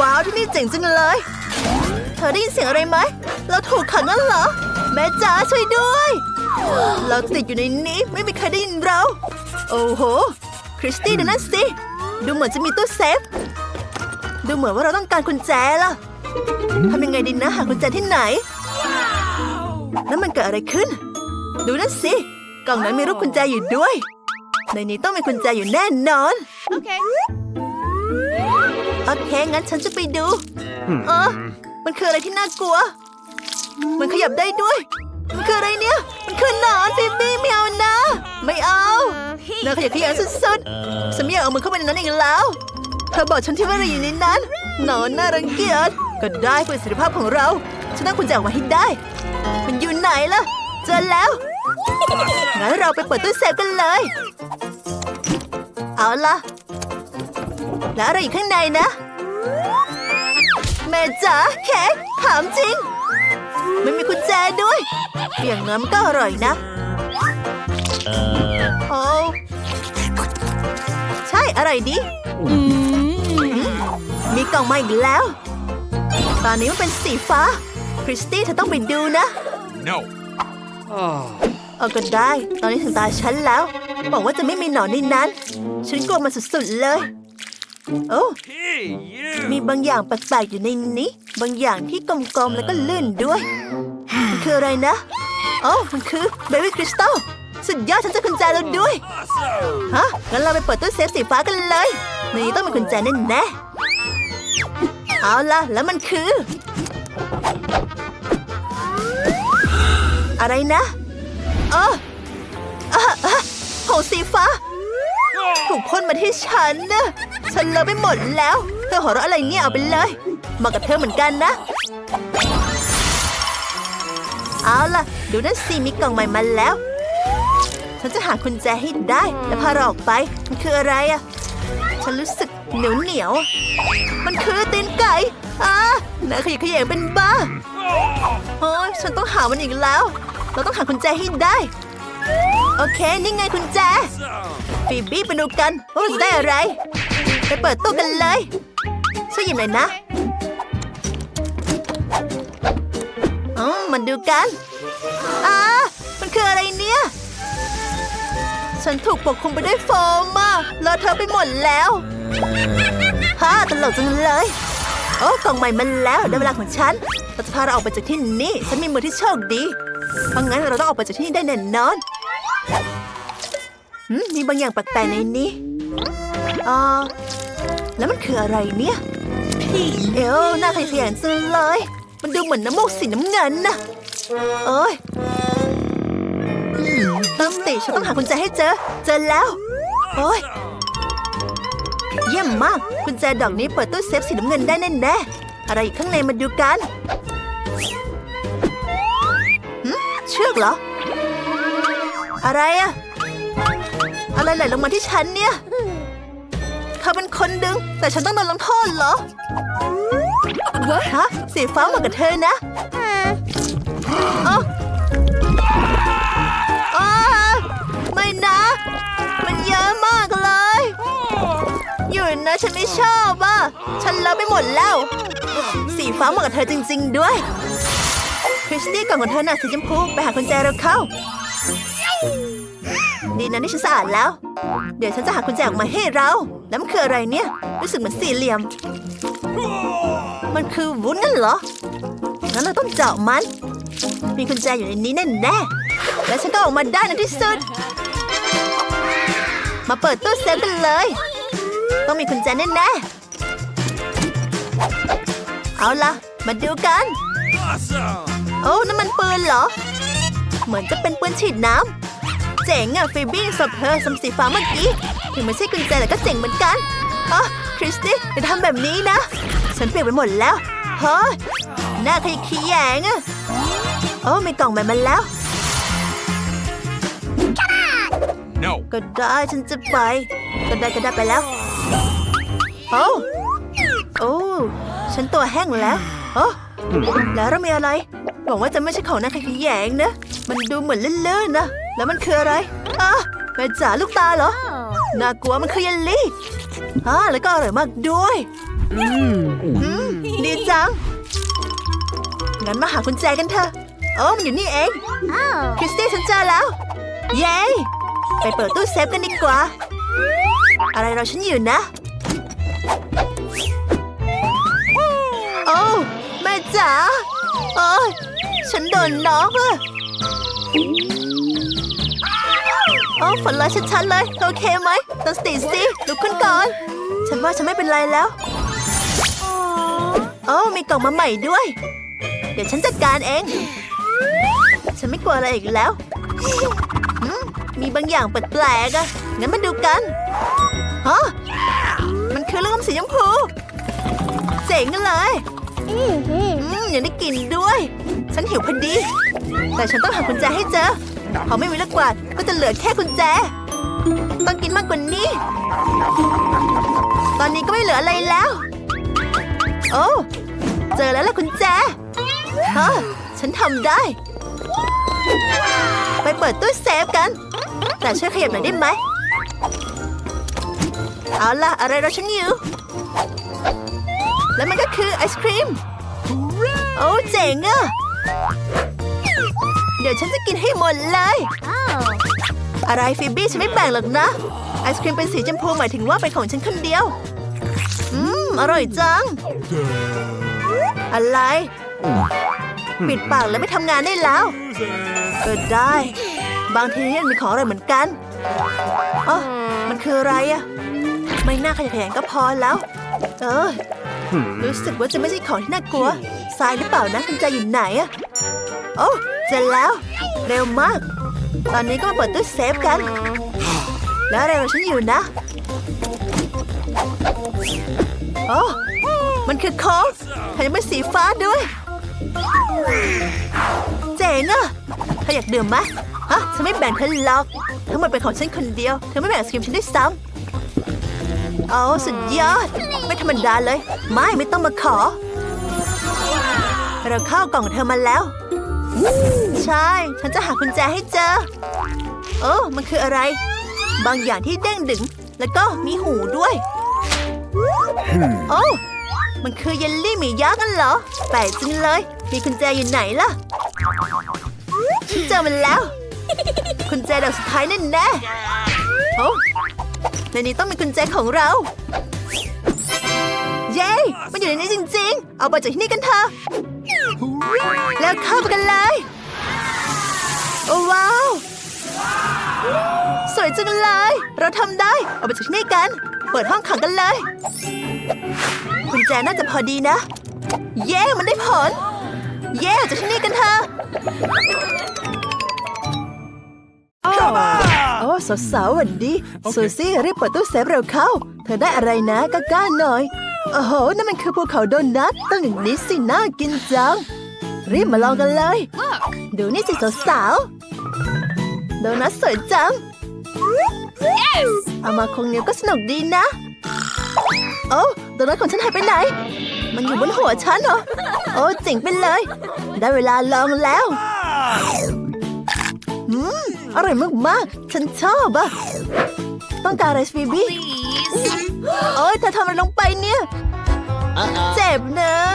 ว้าวที่นี่เจ๋งจังเลย เธอได้ยินเสียงอะไรไหม เราถูกขังนั่นเหรอ แม่จ๋าช่วยด้วย เราติดอยู่ในนี้ไม่มีใครได้ยินเรา โอ้โห คริสตี้ดูนั่นสิ ดูเหมือนจะมีตู้เซฟ ดูเหมือนว่าเราต้องการกุญแจล่ะทำยังไงดีนะหากุญแจที่ไหน แล้วมันเกิดอะไรขึ้น ดูนั่นสิ กล่องนั้นมีรูปกุญแจอยู่ด้วย ในนี้ต้องมีกุญแจอยู่แน่นอน Okay. โอเค งั้นฉันจะไปดู เออ มันคืออะไรที่น่ากลัว มันขยับได้ด้วย มันคืออะไรเนี่ย มันคือหนอนฟิฟี่ไม่เอานะ ไม่เอาเนื้อขยับขยันสุดๆฉันไม่อยากเอามือเข้าไปในนั้นอีกแล้ว เธอบอกฉันที่ว่าเราอยู่ในนั้น หนอนน่ารังเกียจ ก็ได้เพื่อประสิทธิภาพของเรา ฉันต้องกุญแจออกมาให้ได้ มันอยู่ไหนล่ะ เจอแล้ว งั้นเราไปเปิดตู้เซฟกันเลย เอาล่ะแล้วอะไรอยู่ข้างในนะ แม่จ๋าเค้กถามจริง ไม่มีกุญแจด้วย อย่างน้ำก็อร่อยนะโอ้ใช่อร่อยดีอืมมีกล่องมาอีกแล้ว ตอนนี้มันเป็นสีฟ้า คริสตี้เธอต้องไปดูนะ No. เอาก็ได้ ตอนนี้ถึงตาฉันแล้ว บอกว่าจะไม่มีหนอนในนั้น ฉันกลัวมันสุดๆเลย โอ้ Hey, you. มีบางอย่างแปลกๆอยู่ในนี้ บางอย่างที่กลมๆแล้วก็ลื่นด้วย มันคืออะไรนะโอ้มันคือเบบี้คริสตัลสุดยอดฉันเจะกุญแจแล้วด้วย Awesome. ฮะ งั้นเราไปเปิดตู้เซฟสีฟ้ากันเลยในนี้ต้องมีกุญแจแน่แน่ๆเอาล่ะ แล้วมันคือ อะไรนะเออเออเออผงสีฟ้า ถูกพ่นมาที่ฉันนะ ฉันเลอะไปหมดแล้ว เธอหัวเราะอะไรเนี่ยเอาไปเลยมากับเธอเหมือนกันนะ เอาล่ะ ดูนั่นสิมีกล่องใหม่มาแล้ว ฉันจะหากุญแจให้ได้ และพาเราออกไป มันคืออะไรอะฉันรู้สึกเหนียวเหนียว มันคือตีนไก่อ่าน่าขยะแขยงเป็นบ้าโอ้ยฉันต้องหามันอีกแล้ว เราต้องหากุญแจให้ได้ โอเค นี่ไงกุญแจฟีบี้ไปดูกันว่าเราจะได้อะไร ไปเปิดตู้กันเลย ช่วยหยิบหน่อยนะอ๋อมันดูกันอ่ามันคืออะไรเนี่ย ฉันถูกปกคลุมไปด้วยโฟมอะเลอะเทอะไปหมดแล้วฮ่าตลกจังเลย โอ้กล่องใหม่มันแล้วได้เวลาของฉันเราจะพาเราออกไปจากที่นี่ ฉันมีมือที่โชคดี เพราะงั้นเราต้องออกไปจากที่นี่ได้แน่นอนหืมมีบางอย่างแปลกๆในนี้ อ่าแล้วมันคืออะไรเนี่ยเอวหน้าขยงจังเลย มันดูเหมือนน้ำมูกสีน้ำเงินนะเอ้ยตั้งสติฉันต้องหากุญแจให้เจอ เจอแล้ว โอ้ยเยี่ยมมากกุญแจดอกนี้เปิดตู้เซฟสีน้ำเงินได้แน่ๆอะไรอยู่ข้างในมาดูกันเชือกเหรอ อะไรอะอะไรไหลลงมาที่ฉันเนี่ย เขาเป็นคนดึง แต่ฉันต้องโดนลงโทษเหรอฮะสีฟ้าเหมือนกับเธอนะเอ้าอ้าไม่นะ มันเยอะมากเลย อยู่นะฉันไม่ชอบอะ ฉันเลอะไปหมดแล้ว สีฟ้าเหมือนกับเธอจริง ๆ ด้วย คริสตี้กล่องของเธอน่ะสีชมพูไปหากุญแจเราเข้า ดีนะที่ฉันสะอาดแล้ว เดี๋ยวฉันจะหากุญแจออกมาให้เรา แล้วมันคืออะไรเนี่ย รู้สึกเหมือนสี่เหลี่ยม มันคือวุ้นนั่นเหรอ งั้นเราต้องเจาะมัน มีกุญแจอยู่ในนี้แน่แน่ๆและฉันก็ออกมาได้ในที่สุด มาเปิดตู้เซฟกันเลย ต้องมีกุญแจแน่แน่ๆเอาล่ะ มาดูกัน Awesome. โอ้นั่นมันปืนเหรอ เหมือนจะเป็นปืนฉีดน้ำ เจ๋งอะฟิบี้สบเธอสมสีฟ้าเมื่อกี้ถึงไม่ใช่กุญแจแต่ก็เจ๋งเหมือนกันอ๋อคริสตี้อย่าทำแบบนี้นะ ฉันเปลี่ยนไปหมดแล้วเฮ้ยหน้าขยะแขยงอะโอ้มีกล่องใหม่มาแล้ว No. ก็ได้ฉันจะไป ก็ได้ก็ได้ไปแล้วโอ้โอ้ฉันตัวแห้งแล้วโอ้แล้วเรามีอะไรหวังว่าจะไม่ใช่ของนักขยงนะ มันดูเหมือนลื่นๆนะ แล้วมันคืออะไรอะแม่จ๋าลูกตาเหรอ น่ากลัวมันคือเยลลี่อ่าแล้วก็อร่อยมากด้วย อืมงั้นมาหากุญแจกันเถอะโอ้มันอยู่นี่เองคริสตี้ฉันเจอแล้ว เย้ ไปเปิดตู้เซฟกันดีกว่า อะไรเราฉันอยู่นะ โอ้แม่จ๋าโอ้ยฉันโดนน็อกอะ โอ้ฝนลอยชัดๆเลยเธอโอเคไหมตั้งสติสิลุกขึ้นก่อน ฉันว่าฉันไม่เป็นไรแล้วโอ้มีกล่องมาใหม่ด้วย เดี๋ยวฉันจัดการเอง ฉันไม่กลัวอะไรอีกแล้วหืมมีบางอย่างแปลกๆอะงั้นมาดูกันฮะมันคือลูกอมสีชมพู เจ๋งเลยอืมยังได้กลิ่นด้วย ฉันหิวพอดี แต่ฉันต้องหากุญแจให้เจอ พอไม่มีลูกกวาดก็จะเหลือแค่กุญแจ ต้องกินมากกว่านี้ ตอนนี้ก็ไม่เหลืออะไรแล้ว โอ้เจอแล้วล่ะกุญแจเฮะฉันทำได้ ไปเปิดตู้เซฟกัน แต่ช่วยขยับหน่อยได้ไหมเอาล่ะ อะไรเราฉันอยู่ แล้วมันก็คือไอศครีม โอ้เจ๋งอะ เดี๋ยวฉันจะกินให้หมดเลย อะไรฟิบบี้ฉันไม่แบ่งหรอกนะ ไอศครีมเป็นสีชมพูหมายถึงว่าเป็นของฉันคนเดียว อืม อร่อยจัง อะไร ปิดปากแล้วไม่ทำงานได้แล้วเออได้ บางทีเนี่ยมีของอะไรเหมือนกันอ๋อมันคืออะไรอะไม่น่าขยันขยันก็พอแล้ว เออรู้สึกว่าจะไม่ใช่ของที่น่ากลัวทรายหรือเปล่านะกุญแจอยู่ไหนอะ โอ้เสร็จแล้ว เร็วมาก ตอนนี้ก็มาเปิดตู้เซฟกัน แล้วอะไรของฉันอยู่นะ โอ้มันคือโค้กแถมยังเป็นสีฟ้าด้วย เจ๋งอะเธออยากดื่มไหมฮะฉันไม่แบ่งเธอหรอก ทั้งหมดเป็นของฉันคนเดียว เธอไม่แบ่งไอศกรีมฉันด้วยซ้ำเอาสุดยอด ไม่ธรรมดาเลย ไม่ไม่ต้องมาขอ เราเข้ากล่องของเธอมาแล้ว ใช่ ฉันจะหากุญแจให้เจอ โอ้มันคืออะไร บางอย่างที่เด้งดึง แล้วก็มีหูด้วย โอ้มันคือเยลลี่หมียักษ์กันเหรอ แปลกจังเลย มีกุญแจอยู่ไหนล่ะ ฉันเจอมันแล้ว กุญแจดอกสุดท้ายแน่แน่ๆโอ้ในนี้ต้องมีกุญแจของเรา เย้ มันอยู่ในนี้จริง ๆ เอาไปจากที่นี่กันเถอะ แล้วเข้าไปกันเลย โอ้ว้าว สวยจังเลย เราทำได้ เอาไปจากที่นี่กัน เปิดห้องขังกันเลยกุญแจน่าจะพอดีนะ เย้ มันได้ผล เย้ออกจากที่นี่กันเถอะ Come on! โอ้สาวสาวๆหวันดีซูซี่รีบเปิดตู้เซฟเร็วเข้า เธอได้อะไรนะก็กล้าหน่อย โอ้โหนั่นมันคือภูเขาโดนัทต้องอย่างนี้สิน่ากินจัง รีบมาลองกันเลย ดูนี่สิสาวๆโดนัทสวยจังเอามาคงนิ้วก็สนุกดีนะ โอ้โดนัทของฉันหายไปไหน มันอยู่บนหัวฉันเหรอ โอ้เจ๋งไปเลย ได้เวลาลองแล้วอืมอร่อยมากๆ ฉันชอบอะต้องการอะไรฟีบี้ โอ้ยเธอทำอะไรลงไปเนี่ย เจ็บเนอะ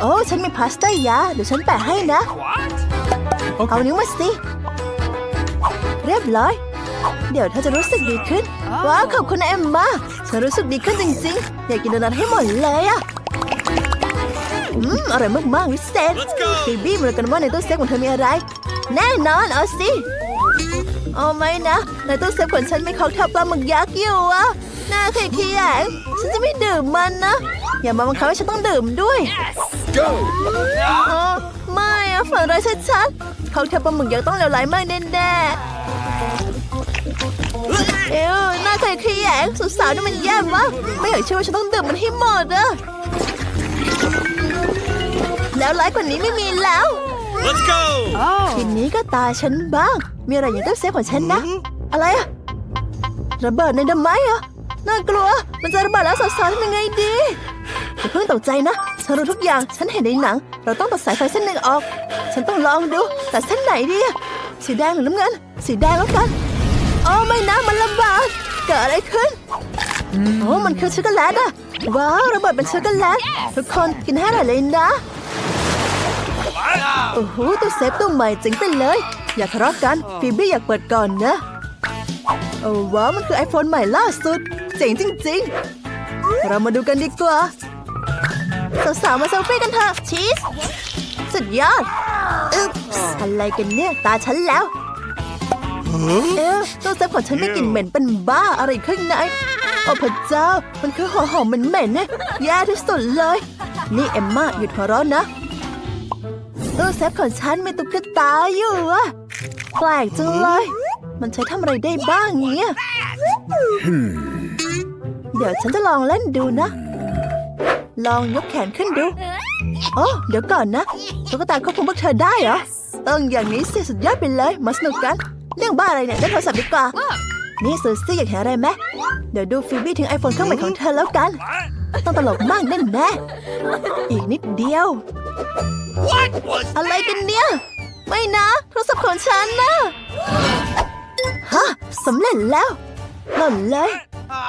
โอ้ฉันมีพลาสเตอร์ยาเดี๋ยวฉันแปะให้นะ What? เอานิ้วมาสิ เรียบร้อย เดี๋ยวเธอจะรู้สึกดีขึ้น ว้าวขอบคุณนะเอ็มมาฉันรู้สึกดีขึ้นจริงๆ อยากกินโดนัทให้หมดเลยอะอืมอร่อยมากๆวิเศษ Let's go ฟีบี้มาดูกันว่าในตู้เซฟของเธอมีอะไร แน่นอนเอาสิเอาไหมนะ ในตู้เซฟของฉันมีค็อกเทลปลาหมึกยักษ์อยู่อะ น่าเคยขี้แยงฉันจะไม่ดื่มมันนะ อย่ามาบังคับให้ฉันต้องดื่มด้วย Go! อ๋อไม่อะฝันร้ายชัดๆค็อกเทลปลาหมึกยักษ์ต้องเลวร้ายมากแน่ๆเอวน่าเคยขี้แยงสุดสาวนี่มันแย่มากไม่อยากเชื่อว่าฉันต้องดื่มมันให้หมดอะแล้วร้ายกว่านี้ไม่มีแล้ว Let's go! ทีนี้ก็ตาฉันบ้าง มีอะไรอย่างตู้เซฟของฉันนะ อะไรอะระเบิดในดำไม้เหรอ น่ากลัว มันจะระบิดแล้วสาวๆทำยังไงดีอย่าเพิ่งตกใจนะฉันรู้ทุกอย่างฉันเห็นในหนัง เราต้องตัดสายไฟเส้นหนึ่งออก ฉันต้องลองดูตัดเส้นไหนดีสีแดงหรือน้ำเงิน สีแดงแล้วกันโอ้ไม่นะมันลำบากเกิดอะไรขึ้นโอ้มันคือช็อกโกแลตอะว้าวระเบิดเป็นช็อกโกแลตทุกคนกินให้อร่อยเลยนะโอ้โหตู้เซฟตู้ใหม่เจ๋งไปเลย อย่าทะเลาะกันฟีบี้อยากเปิดก่อนนะโอ้ว้าวมันคือ iPhone ใหม่ล่าสุด เจ๋งจริง ๆ เรามาดูกันดีกว่า สาวๆมาเซลฟี่กันเถอะชีสสุดยอดอึ๊บอะไรกันเนี่ย ตาฉันแล้ว เอ๊ะตู้เซฟของฉันไม่กลิ่นเหม็นเป็นบ้าอะไรข้างในโอ้พระเจ้า มันคือหัวหอมเหม็นๆเนี่ยแย่ที่สุดเลย นี่เอมมาหยุดหัวเราะนะตู้เซฟของฉันมีตุ๊กตาอยู่อะแปลกจังเลย มันใช้ทำอะไรได้บ้างเนี่ย เดี๋ยวฉันจะลองเล่นดูนะ ลองยกแขนขึ้นดู โอ้เดี๋ยวก่อนนะตุ๊กตาควบคุมพวกเธอได้เหรอต้องอย่างนี้สิสุดยอดไปเลย มาสนุกกัน เรื่องบ้าอะไรเนี่ยได้โทรศัพท์ดีกว่า นี่ซูซี่อยากเห็นอะไรไหมเดี๋ยวดูฟิบี้ถึงไอโฟนเครื่องใหม่ของเธอแล้วกัน ต้องตลกมากแน่แน่ๆอีกนิดเดียว อะไรกันเนี่ย ไม่นะโทรศัพท์ของฉันนะ ฮะสำเร็จแล้ว หล่นเลย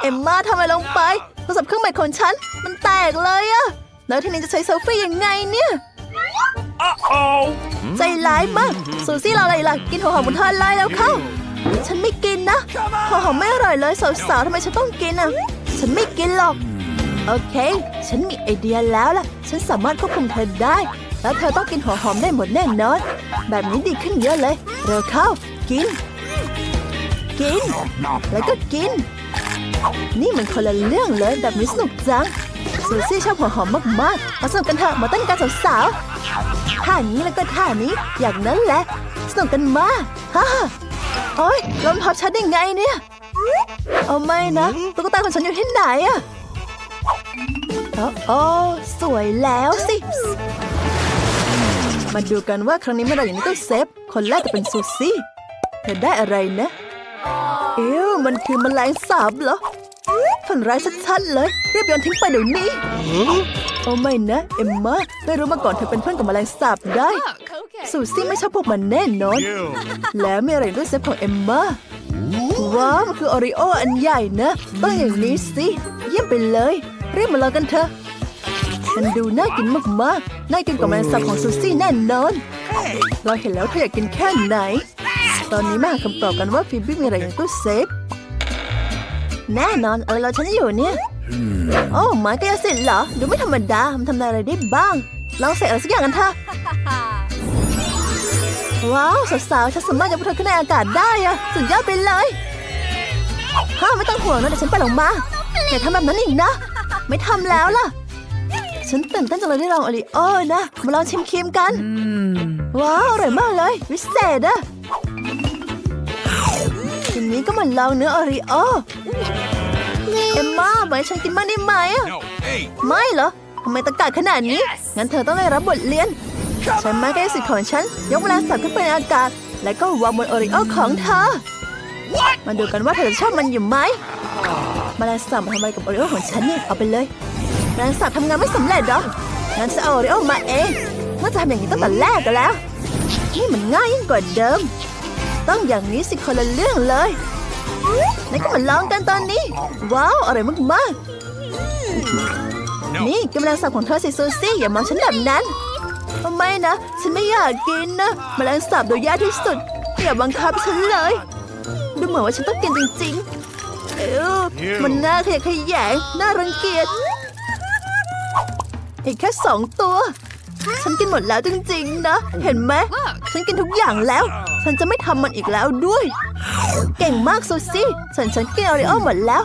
เอ็มมาทำอะไรลงไปโทรศัพท์เครื่องใหม่ของฉัน มันแตกเลยอะแล้วทีนี้จะใช้เซลฟี่ยังไงเนี่ย Uh-oh. ใจร้ายมากซูซี่เราอะไรล่ะ กินหัวหอมบนทอดไล่แล้วเข้า ฉันไม่กินนะหัวหอมไม่อร่อยเลยสาวๆทำไมฉันต้องกินอะ ฉันไม่กินหรอก โอเค ฉันมีไอเดียแล้วล่ะ ฉันสามารถควบคุมเธอได้ แล้วเธอต้องกินหัวหอมได้หมดแน่นอน แบบนี้ดีขึ้นเยอะเลย เร็วเข้า กิน กิน แล้วก็กิน นี่มันคนละเรื่องเลยแบบนี้สนุกจังซูซี่ชอบหัวหอมมากๆ มาสนุกกันเถอะมาเต้นกันสาวๆท่านี้แล้วก็ท่านี้อย่างนั้นแหละ สนุกกันมากฮ่าโอ้ยลมทับฉันได้ไงเนี่ย เอาไม่นะตุ๊กตาของฉันอยู่ที่ไหนอะโอ้สวยแล้วสิ มาดูกันว่าครั้งนี้เมื่อไหรอย่างนี้ตู้เซฟ คนแรกจะเป็นซูซี่ เธอได้อะไรนะ เอ้วมันคือแมลงสาบเหรอฝันร้ายชัดๆเลยรีบโยนทิ้งไปเดี๋ยวนี้โอ้ไม่นะ เอ็มมาไม่รู้มาก่อนเธอเป็นเพื่อนกับแมลงสาบได้ซูซี่ไม่ชอบพวกมันแน่นอน You. แล้วมีอะไรด้วยเซฟของเอ็มมาว้าวมันคือโอริโออันใหญ่นะต้องอย่างนี้สิเยี่ยมไปเลยรีบมาลองกันเถอะมันดูน่ากินมากๆ น่ากินกว่าแมลงสาบของซูซี่แน่นอน เราเห็นแล้วเธออยากกินแค่ไหน ตอนนี้มาหาคำตอบกันว่าฟิบบี้มีอะไรในตู้เซฟ แน่นอนอะไรเราฉันอยู่เนี่ย โอ้ไม้กายสิทธิ์เหรอ ดูไม่ธรรมดา มันทำอะไรได้บ้าง ลองใส่อะไรสักอย่างกันเถอะ ว้าว สาวๆ ฉันสามารถจะพวกเธอขึ้นในอากาศได้อะสุดยอดไปเลยฮ่าไม่ต้องห่วงนะเดี๋ยวฉันไปลงมาอย่าทำแบบนั้นอีกนะ ไม่ทำแล้วล่ะฉันตื่นเต้นจังเลยได้ลองโอริโอ้นะ มาลองชิมครีมกัน ว้าว อร่อยมากเลย วิเศษอะที นี้ก็มาลองเนื้อโอริโอเอ็มม่าไว้ฉันกินบ้างได้ไหมอะ No. Hey. ไม่เหรอทำไมตะกาดขนาดนี้ งั้นเธอต้องได้รับบทเรียน ฉันมาแก้สิทธิ์ของฉัน ยกเวลาสับขึ้นไปในอากาศ แล้วก็วางบนโอริโอของเธอ มาดูกันว่าเธอจะชอบมันอยู่ไหมแมาแรงสาบมาทำอะไรกับโอริโอของฉันเนี่ย เอาไปเลยแมลงสาบทำงานไม่สำเร็จหรอกงั้นจะเอาโอริโอมาเองน่าจะทำอย่างนี้ตั้งแต่แรกกันแล้วนี่มันง่ายยิ่งกว่าเดิม ต้องอย่างนี้สิคนละเรื่องเลยนั่นก็มาลองกันตอนนี้ ว้าวอร่อยมากๆ No. นี่กำลังสับของเธอสิซูซี่อย่ามองฉันแบบนั้นทำไมนะ ฉันไม่อยากกินนะแมลงสาบโดยยากที่สุด อย่าบังคับฉันเลย ดูเหมือนว่าฉันต้องกินจริงๆ เออมันน่าขยะแขยงน่ารังเกียจอีกแค่สองตัว ฉันกินหมดแล้วจริงๆนะ เห็นไหมฉันกินทุกอย่างแล้ว ฉันจะไม่ทำมันอีกแล้วด้วย เก่งมากซูซี่ส่วนฉันกินโอริโอหมดแล้ว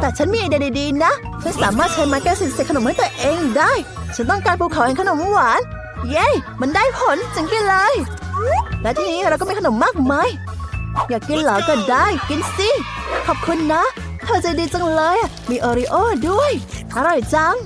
แต่ฉันมีไอเดียดีๆนะ ฉันสามารถใช้ไม้แก้วสิเศษขนมให้ตัวเองได้ ฉันต้องการภูเขาแห่งขนมหวาน เย้ มันได้ผลจริงไปเลย และทีนี้เราก็มีขนมมากมาย อยากกินเหรอก็ได้ กินสิ ขอบคุณนะ เธอใจดีจังเลยอะมีโอริโอด้วย อร่อยจัง